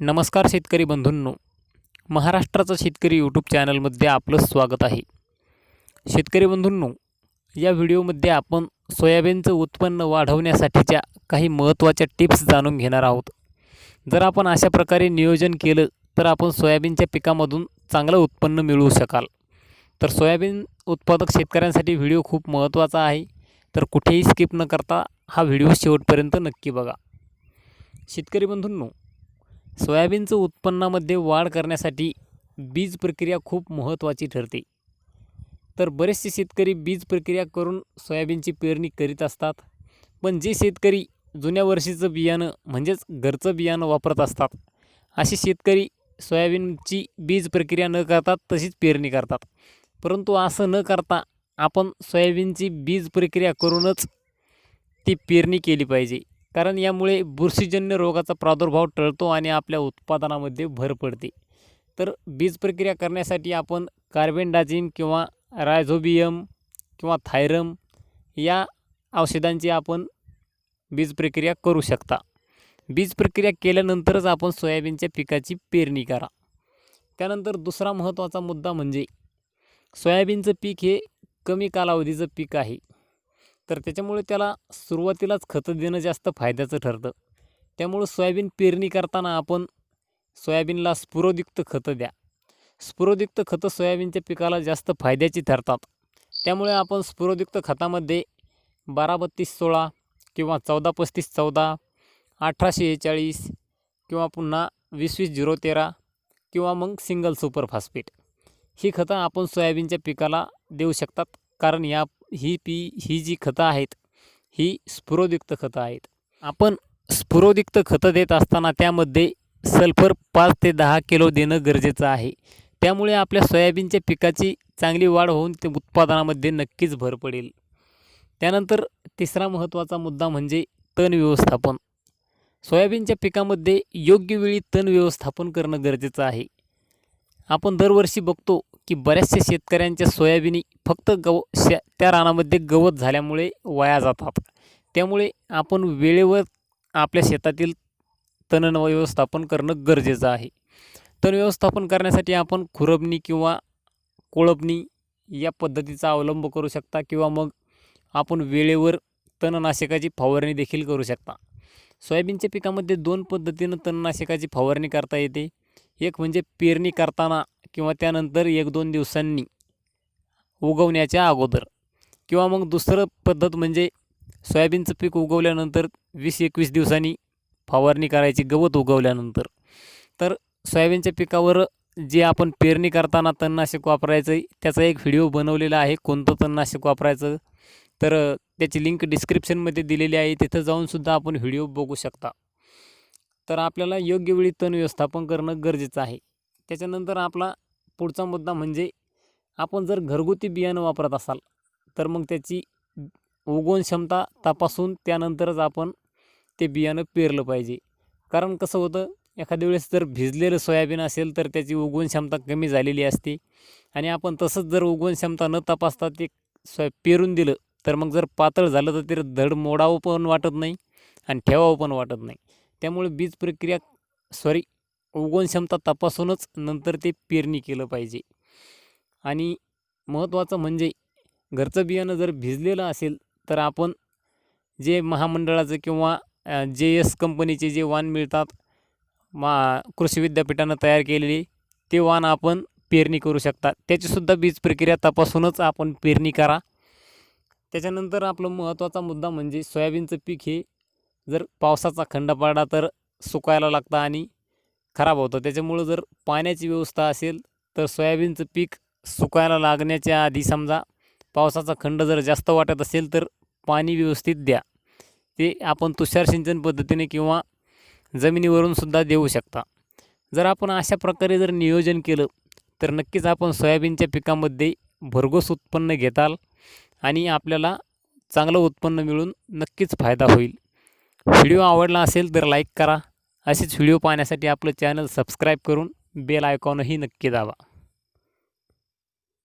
नमस्कार शेतकरी बंधूंनो. महाराष्ट्राचं शेतकरी यूट्यूब चॅनलमध्ये आपलं स्वागत आहे. शेतकरी बंधूंनो या व्हिडिओमध्ये आपण सोयाबीनचं उत्पन्न वाढवण्यासाठीच्या काही महत्त्वाच्या टिप्स जाणून घेणार आहोत. जर आपण अशा प्रकारे नियोजन केलं तर आपण सोयाबीनच्या पिकामधून चांगलं उत्पन्न मिळवू शकाल. तर सोयाबीन उत्पादक शेतकऱ्यांसाठी व्हिडिओ खूप महत्त्वाचा आहे. तर कुठेही स्किप न करता हा व्हिडिओ शेवटपर्यंत नक्की बघा. शेतकरी बंधूंनो सोयाबीनचं उत्पन्नामध्ये वाढ करण्यासाठी बीज प्रक्रिया खूप महत्त्वाची ठरते. तर बरेचसे शेतकरी बीज प्रक्रिया करून सोयाबीनची पेरणी करीत असतात. पण जे शेतकरी जुन्या वर्षीचं बियाणं म्हणजेच घरचं बियाणं वापरत असतात असे शेतकरी सोयाबीनची बीज प्रक्रिया न करतात तशीच पेरणी करतात. परंतु असं न करता आपण सोयाबीनची बीज प्रक्रिया करूनच ती पेरणी केली पाहिजे. कारण यामुळे बुरशीजन्य रोगाचा प्रादुर्भाव टळतो आणि आपल्या उत्पादनामध्ये भर पडते. तर बीज प्रक्रिया करण्यासाठी आपण कार्बेंडाझिम किंवा रायझोबियम किंवा थायरम या औषधांची आपण बीज प्रक्रिया करू शकता. बीज प्रक्रिया केल्यानंतरच आपण सोयाबीनच्या पिकाची पेरणी करा. त्यानंतर दुसरा महत्त्वाचा मुद्दा म्हणजे सोयाबीनचं पीक हे कमी कालावधीचं पीक आहे. तर त्याच्यामुळे त्याला सुरुवातीलाच खतं देणं जास्त फायद्याचं ठरतं. त्यामुळं सोयाबीन पेरणी करताना आपण सोयाबीनला स्फुरोदयुक्त खतं द्या. स्फुरोदयुक्त खतं सोयाबीनच्या पिकाला जास्त फायद्याची ठरतात. त्यामुळे आपण स्फुरोदयुक्त खतामध्ये बारा बत्तीस सोळा किंवा चौदा पस्तीस चौदा अठराशे शेहेचाळीस किंवा पुन्हा वीस वीस झिरो तेरा किंवा मग सिंगल सुपर फॉस्फेट. ही खतं आपण सोयाबीनच्या पिकाला देऊ शकतात. कारण या ही पी ही जी खतं आहेत ही स्फुरोदिक्त खतं आहेत. आपण स्फुरोदिक्त खतं देत असताना त्यामध्ये सल्फर पाच ते दहा किलो देणं गरजेचं आहे. त्यामुळे आपल्या सोयाबीनच्या पिकाची चांगली वाढ होऊन ते उत्पादनामध्ये नक्कीच भर पडेल. त्यानंतर तिसरा महत्त्वाचा मुद्दा म्हणजे तण व्यवस्थापन. सोयाबीनच्या पिकामध्ये योग्य वेळी तण व्यवस्थापन करणं गरजेचं आहे. आपण दरवर्षी बघतो की बऱ्याचशा शेतकऱ्यांच्या सोयाबीनी फक्त गव शा त्या रानामध्ये गवत झाल्यामुळे वाया जातात. त्यामुळे आपण वेळेवर आपल्या शेतातील तण व्यवस्थापन करणं गरजेचं आहे. तण व्यवस्थापन करण्यासाठी आपण खुरपणी किंवा कोळपणी या पद्धतीचा अवलंब करू शकता किंवा मग आपण वेळेवर तणनाशकाची फवारणी देखील करू शकता. सोयाबीनच्या पिकामध्ये दोन पद्धतीनं तणनाशकाची फवारणी करता येते. एक म्हणजे पेरणी करताना किंवा त्यानंतर एक दोन दिवसांनी उगवण्याच्या अगोदर. किंवा मग दुसरं पद्धत म्हणजे सोयाबीनचं पीक उगवल्यानंतर वीस एकवीस दिवसांनी फवारणी करायची गवत उगवल्यानंतर. तर सोयाबीनच्या पिकावर जे आपण पेरणी करताना तणनाशक वापरायचं आहे त्याचा एक व्हिडिओ बनवलेला आहे कोणतं तणनाशक वापरायचं? तर त्याची लिंक डिस्क्रिप्शनमध्ये दिलेली आहे तिथं जाऊनसुद्धा आपण व्हिडिओ बघू शकता. तर आपल्याला योग्य वेळी तण व्यवस्थापन करणं गरजेचं आहे. त्याच्यानंतर आपला पुढचा मुद्दा म्हणजे आपण जर घरगुती बियाणं वापरत असाल तर मग त्याची उगवण क्षमता तपासून त्यानंतरच आपण ते बियाणं पेरलं पाहिजे. कारण कसं होतं एखाद्या वेळेस जर भिजलेलं सोयाबीन असेल तर त्याची उगवण क्षमता कमी झालेली असते. आणि आपण तसंच जर उगवण क्षमता न तपासता ते सोय पेरून दिलं तर मग जर पातळ झालं तर ते धड मोडावं पण वाटत नाही आणि ठेवावं पण वाटत नाही. त्यामुळे बीज प्रक्रिया सॉरी उगवण क्षमता तपासूनच नंतर ते पेरणी केलं पाहिजे. आणि महत्त्वाचं म्हणजे घरचं बियाणं जर भिजलेलं असेल तर आपण जे महामंडळाचं किंवा जे एस कंपनीचे जे वाण मिळतात मा कृषी विद्यापीठानं तयार केलेले ते वाण आपण पेरणी करू शकता. त्याचीसुद्धा बीज प्रक्रिया तपासूनच आपण पेरणी करा. त्याच्यानंतर आपलं महत्त्वाचा मुद्दा म्हणजे सोयाबीनचं पीक हे जर पावसाचा खंड पडला तर सुकायला लागतं आणि खराब होतं. त्याच्यामुळं जर पाण्याची व्यवस्था असेल तर सोयाबीनचं पीक सुकायला लागण्याच्या आधी समजा पावसाचा खंड जर जास्त वाटत असेल तर पाणी व्यवस्थित द्या. ते आपण तुषार सिंचन पद्धतीने किंवा जमिनीवरून सुद्धा देऊ शकता. जर आपण अशा प्रकारे जर नियोजन केलं तर नक्कीच आपण सोयाबीनच्या पिकामध्ये भरघोस उत्पन्न घेताल आणि आपल्याला चांगलं उत्पन्न मिळून नक्कीच फायदा होईल. व्हिडिओ आवडला असेल तर लाईक करा. असेच व्हिडिओ पाहण्यासाठी आपलं चॅनल सबस्क्राईब करून बेल आयकॉनही नक्की दाबा.